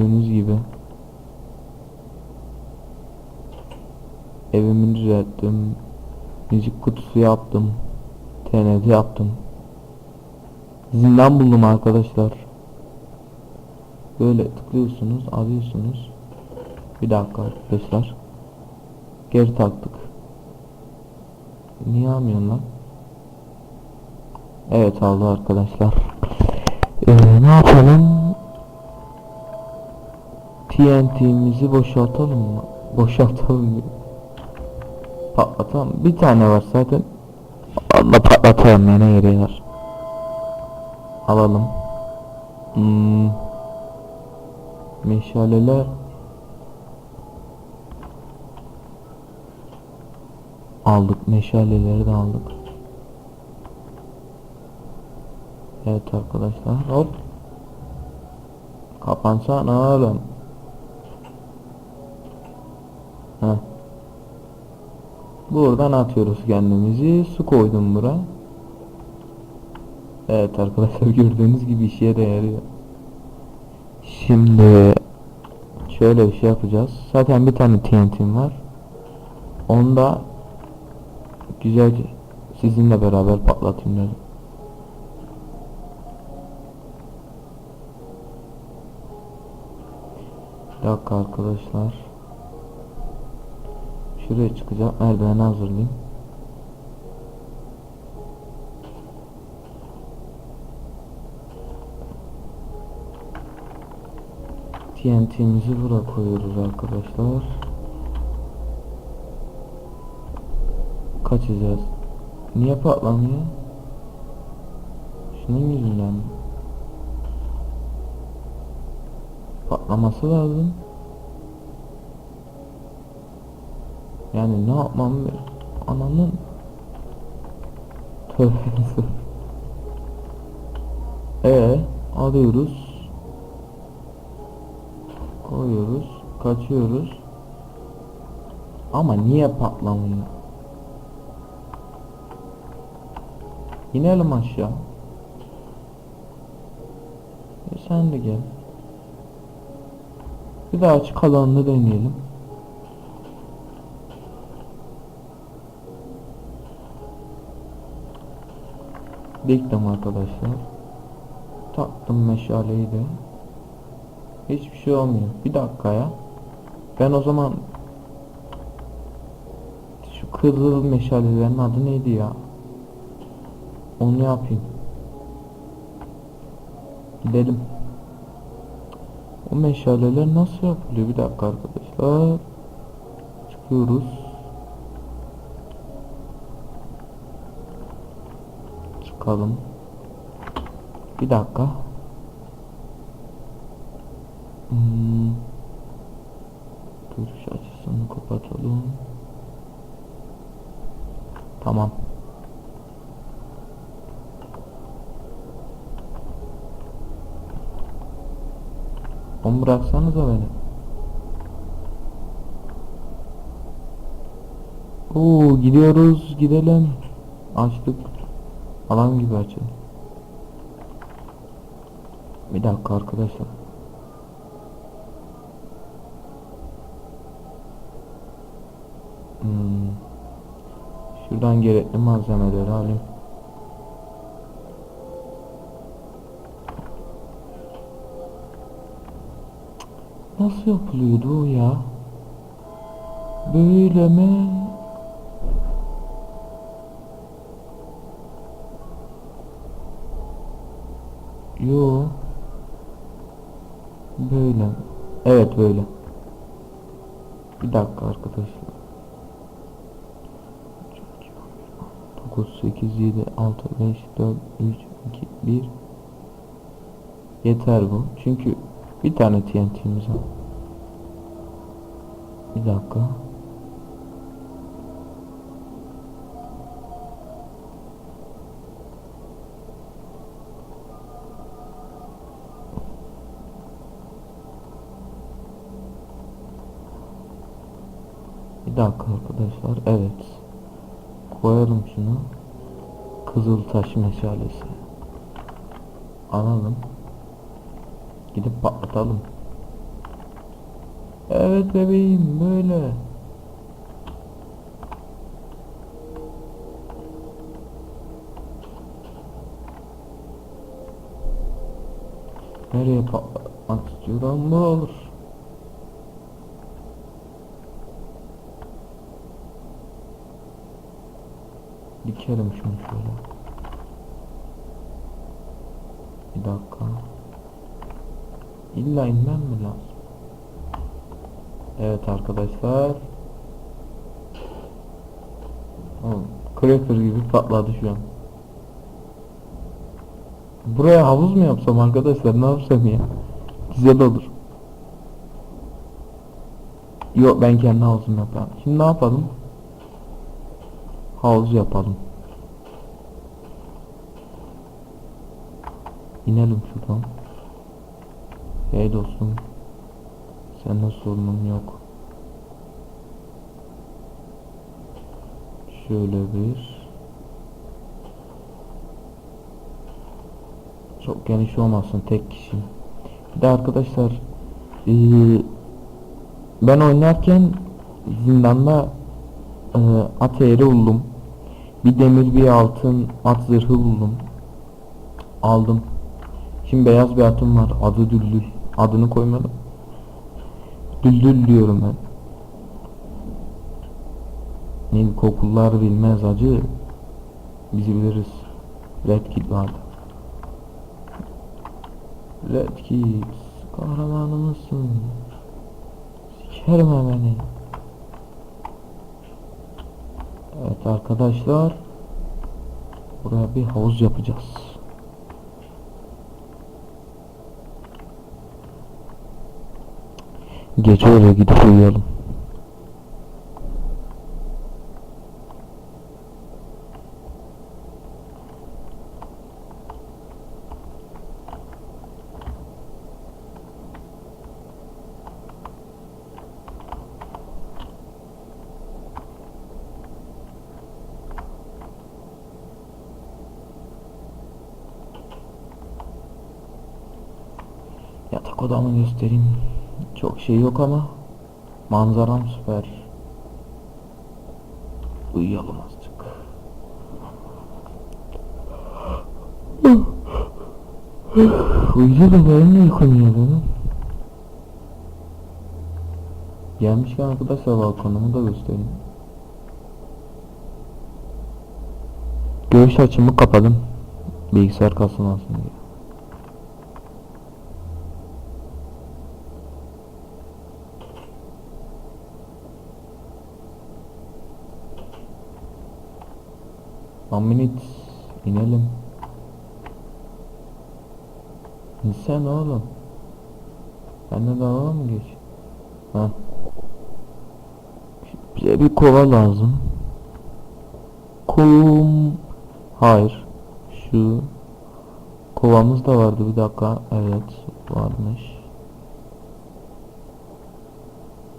Gördüğünüz gibi. Evimi düzelttim. Müzik kutusu yaptım. TNT yaptım. Zindan buldum arkadaşlar. Böyle tıklıyorsunuz, alıyorsunuz. Bir dakika arkadaşlar. Geri taktık. Niye almıyorsun lan? Evet aldı arkadaşlar. Ee, ne yapalım? TNT'mizi boşaltalım mı? Boşaltalım. Patlatalım. Bir tane var zaten. Allah patlatalım ya ne var. Alalım. Hmm. Meşaleler. Aldık meşaleleri de aldık. Evet arkadaşlar hop. Kapansana oğlum. Heh. Buradan atıyoruz kendimizi. Su koydum bura. Evet arkadaşlar gördüğünüz gibi işe de yarıyor. Şimdi şöyle bir şey yapacağız. Zaten bir tane TNT'm var. Onu da güzelce sizinle beraber patlatayım dedim. Bir dakika arkadaşlar. Şuraya çıkacağım. Merdiveni hazırlayayım. TNT'mizi buraya koyuyoruz arkadaşlar. Kaçacağız. Niye patlamıyor? Şunun yüzünden? Patlaması lazım. Yani ne yapmam? Ananın Tövbe Ee, alıyoruz. Koyuyoruz. Kaçıyoruz. Ama niye patlamıyor? İnelim aşağı. E sen de gel. Bir daha açık alanda deneyelim. Diktim arkadaşlar. Taktım meşaleyi de. Hiçbir şey olmuyor. Bir dakika ya. Ben o zaman şu kızıl meşalelerin adı neydi ya? Onu yapayım. Gidelim. O meşaleler nasıl yapılıyor? Bir dakika arkadaşlar. Çıkıyoruz. Çıkalım. Bir dakika. Hmm. Görüş açısını kapatalım. Tamam. Onu bıraksanıza beni. Oo gidiyoruz gidelim. Açtık. Alan gibi açın. Bir dakika arkadaşlar. Hmm. Şuradan gerekli malzemeleri alayım. Nasıl yapılıyordu o ya? Böyle mi? Yo. Böyle. Evet böyle. Bir dakika arkadaşlar. 9, 8, 7, 6, 5, 4, 3, 2, 1 Yeter bu. Çünkü bir tane TNT'miz var. Bir dakika. Bir dakika arkadaşlar. Evet. Koyalım şunu. Kızıl taş meşalesi. Alalım. Gidip patlatalım. Evet bebeğim böyle. Nereye patlatmak istiyorum bu olur. Dikelim şunu şöyle. Bir dakika. İlla inmem mi lazım? Evet arkadaşlar. Cracker gibi patladı şu an. Buraya havuz mu yapsam arkadaşlar ne yapsam ya? Güzel olur. Yok ben kendi havuzumu yapayım. Şimdi ne yapalım? Havuz yapalım. İnelim şuradan. Hey dostum. Sende sorunum yok. Şöyle bir. Çok geniş olmasın tek kişi. Bir de arkadaşlar eee, ben oynarken zindanda eee at eğri buldum. Bir demir bir altın at zırhı buldum. Aldım. Şimdi beyaz bir atım var. Adı Düldül. Adını koymadım. Düldül diyorum ben. Neydi kokullar bilmez acı. Biz biliriz. Red Kit vardı. Red Kit kahramanımızsın. Sikerim beni. Evet arkadaşlar. Buraya bir havuz yapacağız. Gece oraya gidip uyuyalım. Yatak odamı göstereyim. Çok şey yok ama manzaram süper. Uyuyalım azıcık. Uyuyalım benim uykum geliyor. Gelmişken arkadaşlar balkonumu da göstereyim. Görüş açımı kapadım. Bilgisayar kasılmasın diye. One minute inelim. İnsan oğlum. Ben de dalga mı geç? Ha. Bize bir kova lazım. Kum. Hayır. Şu. Kovamız da vardı bir dakika. Evet varmış.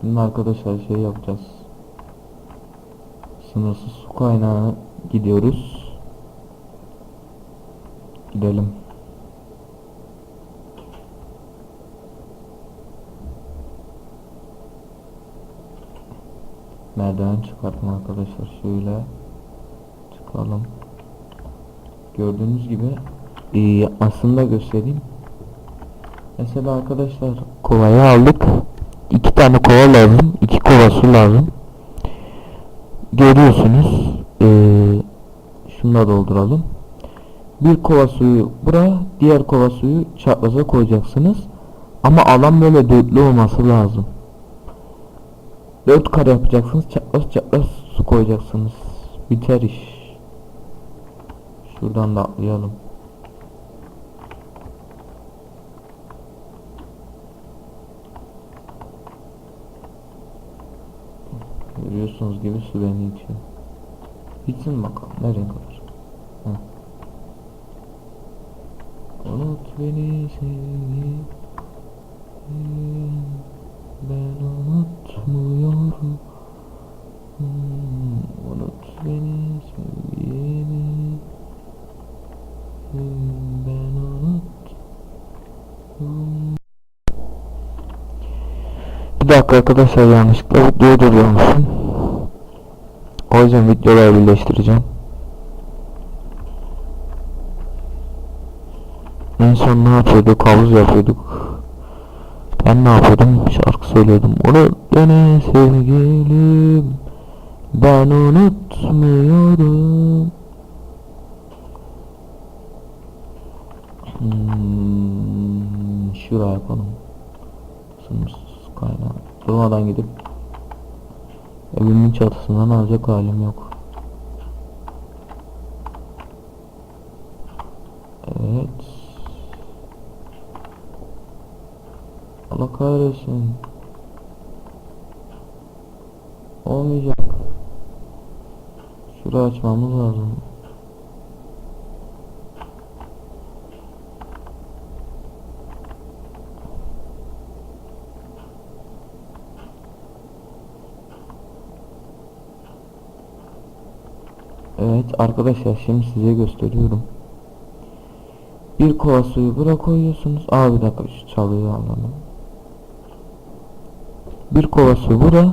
Şimdi arkadaşlar şey yapacağız. Sınırsız su kaynağı gidiyoruz. Gidelim. Merdiven çıkarttım arkadaşlar şöyle çıkalım. Gördüğünüz gibi ee, aslında göstereyim. Mesela arkadaşlar kovayı aldık. İki tane kova lazım. iki kova su lazım. Görüyorsunuz. Ee, şunu dolduralım. Bir kova suyu buraya, diğer kova suyu çapraza koyacaksınız. Ama alan böyle dörtlü olması lazım. Dört kare yapacaksınız. Çapraz çapraz su koyacaksınız. Biter iş. Şuradan da atlayalım. Görüyorsunuz gibi su beni itiyor. Gitsin bakalım nereye kadar. Unut beni sevgilim Ben unutmuyorum Unut beni sevgilimi Hmm, Ben unut Bir dakika arkadaşlar yanlışlıkla videoyu duruyormuşum. O yüzden videoları birleştireceğim. Son ne yapıyorduk? Havuz yapıyorduk. Ben ne yapıyordum? Şarkı söylüyordum. Unut beni sevgilim. Ben unutmuyorum. Hmm, şuraya yapalım. Sınırsız kaynağı. Durmadan gidip evimin çatısından alacak halim yok. Evet. Allah kahretsin. Olmayacak. Şurayı açmamız lazım. Evet arkadaşlar şimdi size gösteriyorum. Bir kova suyu bura koyuyorsunuz. Aa bir dakika şu çalıyı alalım. Bir kova su bura.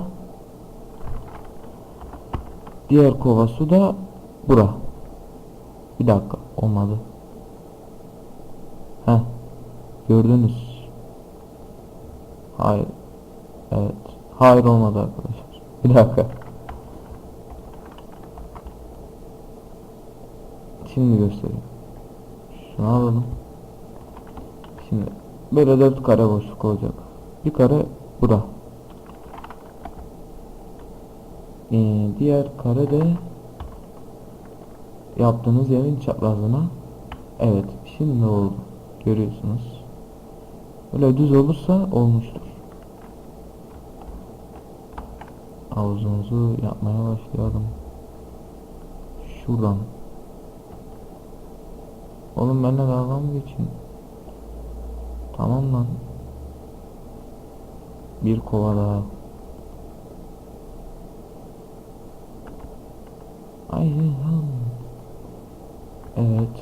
Diğer kova su da bura. Bir dakika olmadı. Heh. Gördünüz. Hayır. Evet. Hayır olmadı arkadaşlar. Bir dakika. Şimdi göstereyim. Şunu alalım. Şimdi böyle dört kare boşluk olacak. Bir kare bura. Ee, diğer kare de yaptığınız yerin çaprazına. Evet, şimdi oldu. Görüyorsunuz. Böyle düz olursa olmuştur. Havuzumuzu yapmaya başlayalım. Şuradan. Oğlum benimle dalga mı geçin? Tamam lan. Bir kova daha. Ay lan. Evet.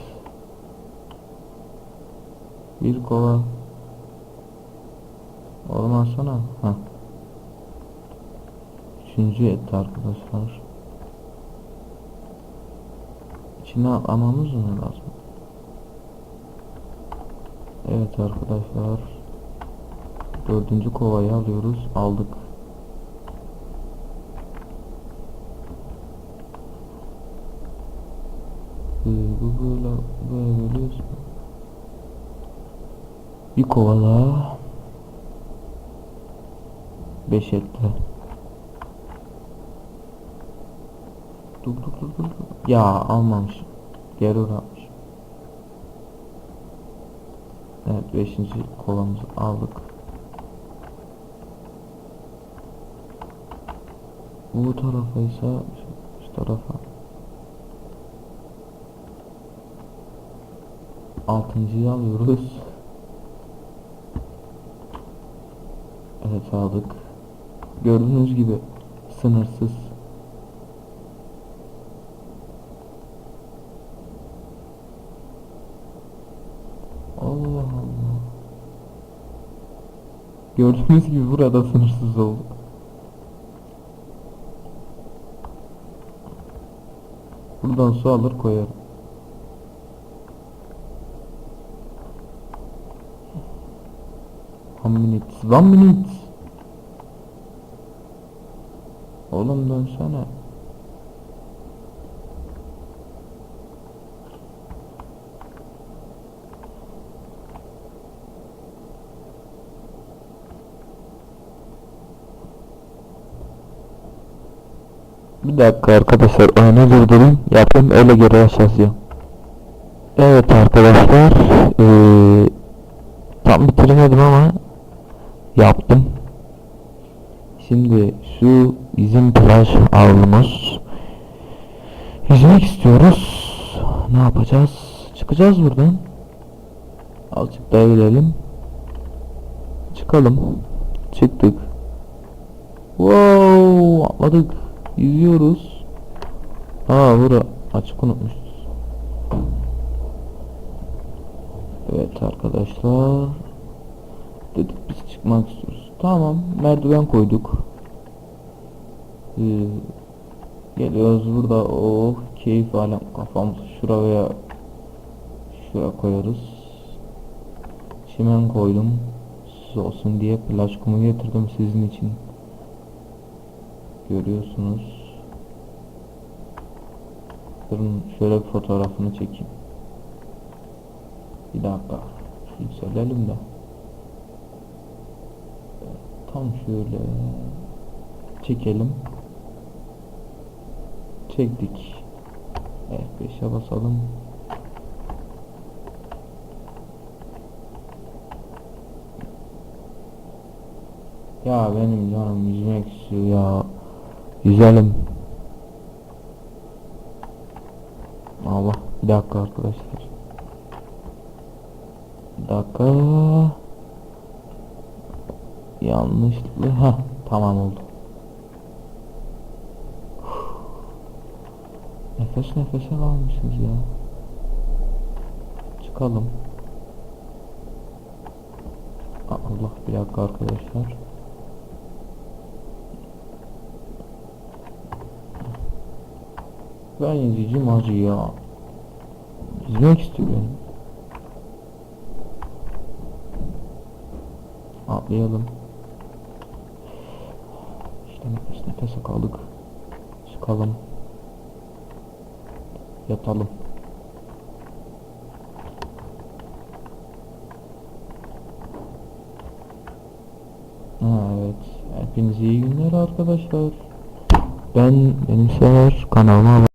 Bir kova. Olmaz sana. Ha. Üçüncü etti arkadaşlar. İçine atlamamız mı lazım? Evet arkadaşlar. Dördüncü kovayı alıyoruz. Aldık. Bu böyle geliyorsun. Bir kova daha. Beş etti. Dur dur dur dur. Ya almamışım. Geri bırakmışım. Evet 5. kolamızı aldık. Bu tarafa ise şu tarafa. Altıncıyı alıyoruz. Evet aldık. Gördüğünüz gibi sınırsız. Allah Allah. Gördüğünüz gibi burada sınırsız oldu. Buradan su alır koyarım. One minute. One minute. Oğlum dönsene. Bir dakika arkadaşlar oyunu durdurayım yapayım öyle geri aşağıya. Evet arkadaşlar eee, tam bitiremedim ama yaptım. Şimdi şu bizim plaj havlumuz. Yüzmek istiyoruz. Ne yapacağız? Çıkacağız buradan. Azıcık daha inelim. Çıkalım. Çıktık. Wow, atladık. Yüzüyoruz. Aa bura açık unutmuşuz. Evet arkadaşlar. Dedik biz çıkmak istiyoruz. Tamam merdiven koyduk. Ee, geliyoruz burada oh keyif alem kafamızı şuraya şuraya koyarız. Çimen koydum. Siz olsun diye plaj kumu getirdim sizin için. Görüyorsunuz. Durun şöyle bir fotoğrafını çekeyim. Bir dakika. Yükselelim de. Tam şöyle çekelim. Çektik. F5'e basalım. Ya benim canım yüzmek istiyor ya. Yüzelim. Allah bir dakika arkadaşlar. Bir dakika. Yanlışlıkla ha tamam oldu. Nefes nefese kalmışız ya. Çıkalım. Allah bir dakika arkadaşlar. Ben yüzücüm acı ya. Yüzmek istiyor benim. Atlayalım. İşte nefes nefese kaldık. Çıkalım. Yatalım. Evet. Hepinize iyi günler arkadaşlar. Ben beni sever kanalıma